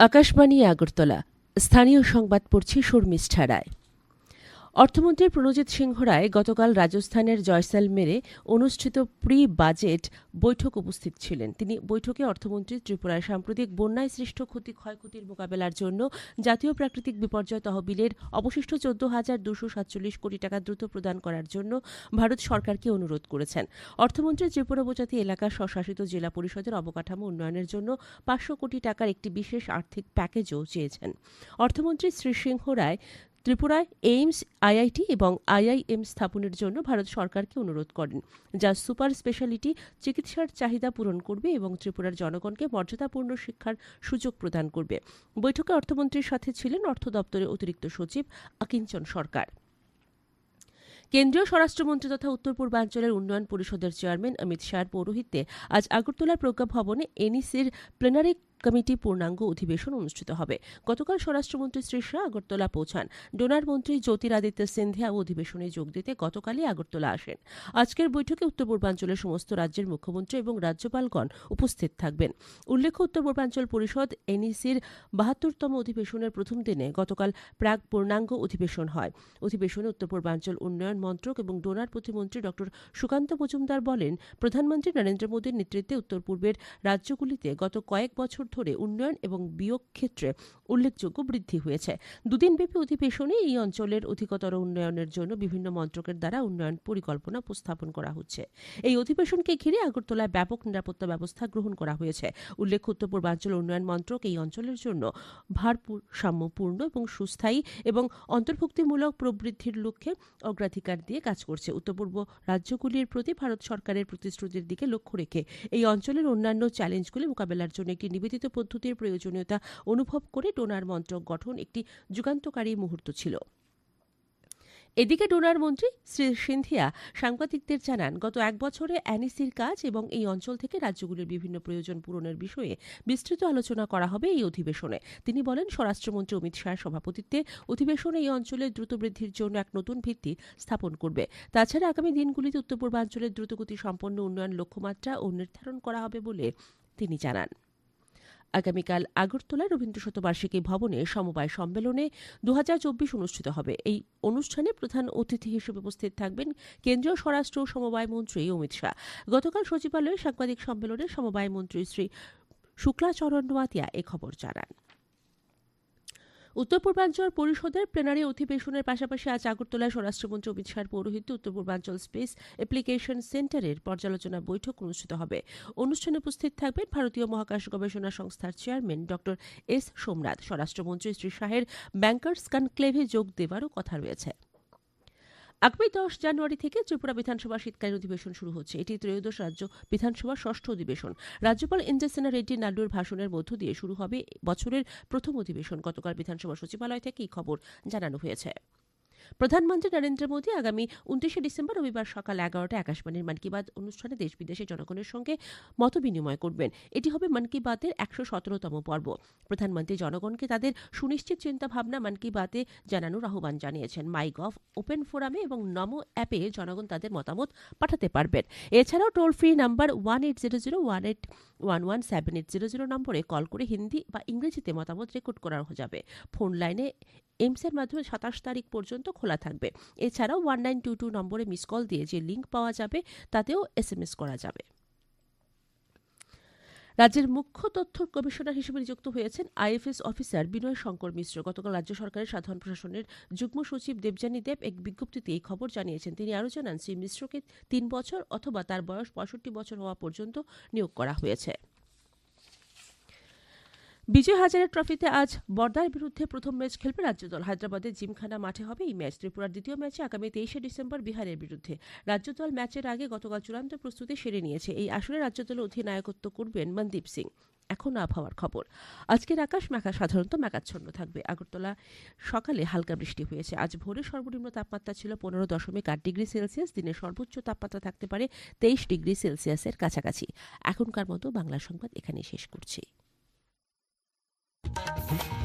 আকাশবাণী আগরতলা। স্থানীয় সংবাদ পড়ছি শর্মিষ্ঠা রায় অর্থমন্ত্রী প্রণজিৎ সিংহ রায় গতকাল রাজস্থানের জয়সালমেরে অনুষ্ঠিত প্রি বাজেট বৈঠক উপস্থিত ছিলেন। তিনি বৈঠকে অর্থমন্ত্রী ত্রিপুরায় সাম্প্রতিক বন্যায় সৃষ্ট ক্ষতি ক্ষয়ক্ষতির মোকাবেলার জন্য জাতীয় প্রাকৃতিক বিপর্যয় তহবিলের অবশিষ্ট চোদ্দ হাজার দুশো সাতচল্লিশ কোটি টাকা দ্রুত প্রদান করার জন্য ভারত সরকারকে অনুরোধ করেছেন। অর্থমন্ত্রী ত্রিপুরা উপজাতি এলাকার স্বশাসিত জেলা পরিষদের অবকাঠামো উন্নয়নের জন্য পাঁচশো কোটি টাকার একটি বিশেষ আর্থিক প্যাকেজও চেয়েছেন। অর্থমন্ত্রী শ্রী সিংহ রায় ত্রিপুরায় এইমস, আইআইটি এবং আইআইএম স্থাপনের জন্য ভারত সরকারকে অনুরোধ করেন, যা সুপার স্পেশালিটি চিকিৎসার চাহিদা পূরণ করবে এবং ত্রিপুরার জনগণকে মর্যাদাপূর্ণ শিক্ষার সুযোগ প্রদান করবে। বৈঠকে অর্থমন্ত্রীর সাথে ছিলেন অর্থ দপ্তরের অতিরিক্ত সচিব আকিঞ্চন সরকার। কেন্দ্রীয় স্বরাষ্ট্রমন্ত্রী তথা উত্তর পূর্বাঞ্চলের উন্নয়ন পরিষদের চেয়ারম্যান অমিত শাহর পৌরোহিত্যে আজ আগরতলার প্রজ্ঞা ভবনে এনইসির প্লেনারি কমিটি পূর্ণাঙ্গ অধিবেশন অনুষ্ঠিত হবে। গতকাল স্বরাষ্ট্রমন্ত্রী শ্রী শাহ আগরতলা পৌঁছান। ডোনার মন্ত্রী জ্যোতিরাদিত্য সিন্ধিয়া অধিবেশনে যোগ দিতে গতকালই আগরতলা আসেন। আজকের বৈঠকে উত্তর পূর্বাঞ্চলের সমস্ত রাজ্যের মুখ্যমন্ত্রী এবং রাজ্যপালগণ উপস্থিত থাকবেন। উল্লেখ্য, উত্তর পূর্বাঞ্চল পরিষদ এনইসির বাহাত্তরতম অধিবেশনের প্রথম দিনে গতকাল প্রাক পূর্ণাঙ্গ অধিবেশন হয়। অধিবেশনে উত্তর পূর্বাঞ্চল উন্নয়ন মন্ত্রক এবং ডোনার প্রতিমন্ত্রী ড সুকান্ত মজুমদার বলেন, প্রধানমন্ত্রী নরেন্দ্র মোদীর নেতৃত্বে উত্তর পূর্বের রাজ্যগুলিতে গত কয়েক বছর ধরে উন্নয়ন এবং বিয়োগ ক্ষেত্রে উল্লেখযোগ্য বৃদ্ধি হয়েছে। দুদিনব্যাপী অধিবেশনে এই অঞ্চলের অধিকতর উন্নয়নের জন্য বিভিন্ন মন্ত্রকের দ্বারা উন্নয়ন পরিকল্পনা উপস্থাপন করা হচ্ছে। এই অধিবেশনকে ঘিরে আগরতলায় ব্যাপক নিরাপত্তা ব্যবস্থা গ্রহণ করা হয়েছে। উল্লেখ্য, উত্তর পূর্বাঞ্চল উন্নয়ন মন্ত্রক এই অঞ্চলের জন্য ভারপুর, সাম্যপূর্ণ এবং সুস্থায়ী এবং অন্তর্ভুক্তিমূলক প্রবৃদ্ধির লক্ষ্যে অগ্রাধিকার দিয়ে কাজ করছে। উত্তর পূর্ব রাজ্যগুলির প্রতি ভারত সরকারের প্রতিশ্রুতির দিকে লক্ষ্য রেখে এই অঞ্চলের অন্যান্য চ্যালেঞ্জগুলি মোকাবেলার জন্য একটি নিবেদিত পদ্ধতির প্রয়োজনীয়তা অনুভব করে ডোনার মন্ত্রক গঠন একটি যুগান্তকারী মুহূর্ত ছিল। এদিকে ডোনার মন্ত্রী শ্রী সিন্ধিয়া সাংবাদিকদের জানান, গত এক বছরে অ্যানিসির কাজ এবং এই অঞ্চল থেকে রাজ্যগুলির বিভিন্ন প্রয়োজন পূরণের বিষয়ে বিস্তৃত আলোচনা করা হবে এই অধিবেশনে। তিনি বলেন, স্বরাষ্ট্রমন্ত্রী অমিত শাহের সভাপতিত্বে অধিবেশনে এই অঞ্চলের দ্রুত বৃদ্ধির জন্য এক নতুন ভিত্তি স্থাপন করবে। তাছাড়া আগামী দিনগুলিতে উত্তর পূর্বাঞ্চলের দ্রুতগতি সম্পন্ন উন্নয়ন লক্ষ্যমাত্রা ও নির্ধারণ করা হবে বলে তিনি জানান। আগামীকাল আগরতলা রবীন্দ্র শতবার্ষিকী ভবনে সমবায় সম্মেলনে দু হাজার চব্বিশ অনুষ্ঠিত হবে। এই অনুষ্ঠানে প্রধান অতিথি হিসেবে উপস্থিত থাকবেন কেন্দ্রীয় স্বরাষ্ট্র সমবায় মন্ত্রী অমিত শাহ। গতকাল সচিবালয়ে সাংবাদিক সম্মেলনে সমবায় মন্ত্রী শ্রী শুক্লাচরণ নোয়াতিয়া এ খবর জানান। উত্তর পূর্বাঞ্চল পরিষদের প্লেনারি অধিবেশনের পাশাপাশি আজ আগরতলায় স্বরাষ্ট্রমন্ত্রী অমিত শাহর পৌরোহিত্যে উত্তর পূর্বাঞ্চল স্পেস অ্যাপ্লিকেশন সেন্টারের পর্যালোচনা বৈঠক অনুষ্ঠিত হবে। অনুষ্ঠানে উপস্থিত থাকবেন ভারতীয় মহাকাশ গবেষণা সংস্থার চেয়ারম্যান ড এস সোমনাথ স্বরাষ্ট্রমন্ত্রী শ্রী শাহের ব্যাংকার্স কনক্লেভে যোগ দেওয়ারও কথা রয়েছে। আগামী দশ জানুয়ারি থেকে ত্রিপুরা বিধানসভা শীতকালীন অধিবেশন শুরু হচ্ছে। এটি ত্রয়োদশ রাজ্য বিধানসভার ষষ্ঠ অধিবেশন। রাজ্যপাল ইন্দ্রসেনা রেড্ডি নাড্ডুর ভাষণের মধ্য দিয়ে শুরু হবে বছরের প্রথম অধিবেশন। গতকাল বিধানসভা সচিবালয় থেকে এই খবর জানানো হয়েছে। প্রধানমন্ত্রী নরেন্দ্র মোদী আগামী উনত্রিশে ডিসেম্বর রবিবার সকাল এগারোটা আকাশবাণীর মন কি বাত অনুষ্ঠানে দেশ বিদেশের জনগণের সঙ্গে মত বিনিময় করবেন। এটি হবে মন কি বাতের একশো সতেরোতম পর্ব। প্রধানমন্ত্রী জনগণকে তাদের সুনিশ্চিত চিন্তাভাবনা মন কি বাতে জানানোর আহ্বান জানিয়েছেন। মাই গভ ওপেন ফোরামে এবং নমো অ্যাপে জনগণ তাদের মতামত পাঠাতে পারবেন। এছাড়াও toll free number one eight zero zero one eight one one seven eight zero zero নম্বরে কল করে হিন্দি বা ইংরেজিতে মতামত রেকর্ড করা যাবে। ফোন লাইনে এমসের মাধ্যমে সাতাশ তারিখ পর্যন্ত খোলা থাকবে। এছাড়াও ওয়ান নাইন টু টু নম্বরে মিস কল দিয়ে যে লিঙ্ক পাওয়া যাবে, তাতেও এস এম এস করা যাবে। রাজ্যের মুখ্য তথ্য কমিশনার হিসেবে নিযুক্ত হয়েছেন আইএফএস অফিসার বিনয় শঙ্কর মিশ্র। গতকাল রাজ্য সরকারের সাধারণ প্রশাসনের যুগ্ম সচিব দেবযানী দেব এক বিজ্ঞপ্তিতে এই খবর জানিয়েছেন। তিনি আরও জানান, শ্রী মিশ্রকে তিন বছর অথবা তার বয়স পঁয়ষট্টি বছর হওয়া পর্যন্ত নিয়োগ করা হয়েছে। বিজয় হাজারে ট্রফিতে আজ বর্দার বিরুদ্ধে প্রথম ম্যাচ খেলবে রাজ্য দল হায়দ্রাবাদের জিমখানা মাঠে হবে এই ম্যাচ। ত্রিপুরার দ্বিতীয় ম্যাচে আগামী তেইশে ডিসেম্বর বিহারের বিরুদ্ধে। রাজ্য দল ম্যাচের আগে গতকাল চূড়ান্ত প্রস্তুতি সেরে নিয়েছে। এই আসরে রাজ্য দলের অধিনায়কত্ব করবেন মনদীপ সিং। এখন আবহাওয়ার খবর। আজকের আকাশ মেঘা সাধারণত মেঘাচ্ছন্ন থাকবে। আগরতলা সকালে হালকা বৃষ্টি হয়েছে। আজ ভোরে সর্বনিম্ন তাপমাত্রা ছিল পনেরো দশমিক আট ডিগ্রি সেলসিয়াস। দিনের সর্বোচ্চ তাপমাত্রা থাকতে পারে তেইশ ডিগ্রি সেলসিয়াসের কাছাকাছি। এখনকার মতো বাংলা সংবাদ এখানে শেষ করছি। Mm-hmm.